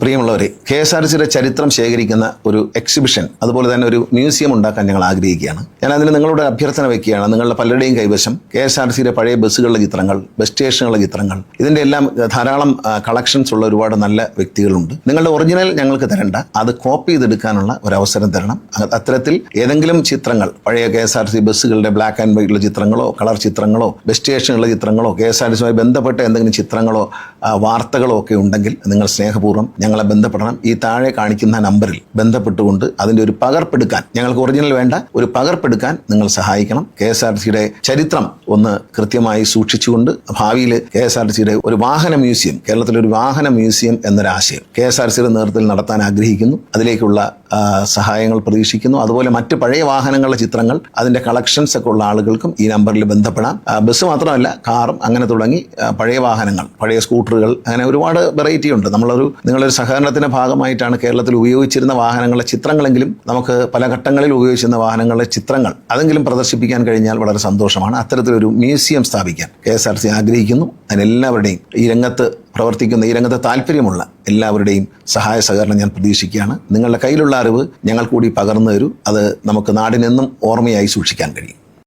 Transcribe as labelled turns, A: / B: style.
A: പ്രിയമുള്ളവരെ K S R സിയുടെ ചരിത്രം ശേഖരിക്കുന്ന ഒരു എക്സിബിഷൻ അതുപോലെ തന്നെ ഒരു മ്യൂസിയം ഉണ്ടാക്കാൻ ഞങ്ങൾ ആഗ്രഹിക്കുകയാണ്. ഞാൻ അതിന് നിങ്ങളുടെ അഭ്യർത്ഥന വയ്ക്കുകയാണ് നിങ്ങളുടെ പലരുടെയും കൈവശം കെ എസ് ആർ സിയുടെ പഴയ ബസ്സുകളുടെ ചിത്രങ്ങൾ ബസ് സ്റ്റേഷനുകളുടെ ചിത്രങ്ങൾ ഇതിന്റെ എല്ലാം ധാരാളം കളക്ഷൻസ് ഉള്ള ഒരുപാട് നല്ല വ്യക്തികളുണ്ട്. നിങ്ങളുടെ ഒറിജിനൽ ഞങ്ങൾക്ക് തരേണ്ട. അത് കോപ്പി ചെയ്തെടുക്കാനുള്ള ഒരു അവസരം തരണം. അത്തരത്തിൽ ഏതെങ്കിലും ചിത്രങ്ങൾ പഴയ കെ എസ് ആർ സി ബസ്സുകളുടെ ബ്ലാക്ക് ആൻഡ് വൈറ്റുള്ള ചിത്രങ്ങളോ കളർ ചിത്രങ്ങളോ ബസ് സ്റ്റേഷനുകളുടെ ചിത്രങ്ങളോ കെ എസ് ആർ സിയുമായി ബന്ധപ്പെട്ട എന്തെങ്കിലും ചിത്രങ്ങളോ വാർത്തകളോ ഒക്കെ ഉണ്ടെങ്കിൽ നിങ്ങൾ സ്നേഹപൂർവം ഞങ്ങളെ ബന്ധപ്പെടണം. ഈ താഴെ കാണിക്കുന്ന നമ്പറിൽ ബന്ധപ്പെട്ടുകൊണ്ട് അതിന്റെ ഒരു പകർപ്പെടുക്കാൻ ഞങ്ങൾക്ക് ഒറിജിനൽ വേണ്ട ഒരു പകർപ്പെടുക്കാൻ നിങ്ങൾ സഹായിക്കണം. കെ എസ് ആർ സിയുടെ ചരിത്രം ഒന്ന് കൃത്യമായി സൂക്ഷിച്ചുകൊണ്ട് ഭാവിയിൽ കെ എസ് ആർ സിയുടെ ഒരു വാഹന മ്യൂസിയം കേരളത്തിലെ ഒരു വാഹന മ്യൂസിയം എന്നൊരാശയം കെ എസ് ആർ സിയുടെ നേതൃത്വത്തിൽ നടത്താൻ ആഗ്രഹിക്കുന്നു. അതിലേക്കുള്ള സഹായങ്ങൾ പ്രതീക്ഷിക്കുന്നു. അതുപോലെ മറ്റ് പഴയ വാഹനങ്ങളുടെ ചിത്രങ്ങൾ അതിന്റെ കളക്ഷൻസ് ഒക്കെ ഉള്ള ആളുകൾക്കും ഈ നമ്പറിൽ ബന്ധപ്പെടാം. ബസ് മാത്രമല്ല കാറും അങ്ങനെ തുടങ്ങി പഴയ വാഹനങ്ങൾ പഴയ സ്കൂട്ടറുകൾ അങ്ങനെ ഒരുപാട് വെറൈറ്റി ഉണ്ട്. നമ്മളൊരു നിങ്ങളൊരു സഹകരണത്തിന്റെ ഭാഗമായിട്ടാണ് കേരളത്തിൽ ഉപയോഗിച്ചിരുന്ന വാഹനങ്ങളുടെ ചിത്രങ്ങളെങ്കിലും നമുക്ക് പല ഘട്ടങ്ങളിൽ ഉപയോഗിച്ചിരുന്ന വാഹനങ്ങളുടെ ചിത്രങ്ങൾ അതെങ്കിലും പ്രദർശിപ്പിക്കാൻ കഴിഞ്ഞാൽ വളരെ സന്തോഷമാണ്. അത്തരത്തിലൊരു മ്യൂസിയം സ്ഥാപിക്കാൻ കെ എസ് ആർ സി ആഗ്രഹിക്കുന്നു. അതിനെല്ലാവരുടെയും ഈ രംഗത്ത് പ്രവർത്തിക്കുന്ന ഈ രംഗത്ത് താല്പര്യമുള്ള എല്ലാവരുടെയും സഹായ സഹകരണം ഞാൻ പ്രതീക്ഷിക്കുകയാണ്. നിങ്ങളുടെ കയ്യിലുള്ള അറിവ് ഞങ്ങൾ കൂടി പകർന്നു തരൂ. അത് നമുക്ക് നാടിനെന്നും ഓർമ്മയായി സൂക്ഷിക്കാൻ കഴിയും.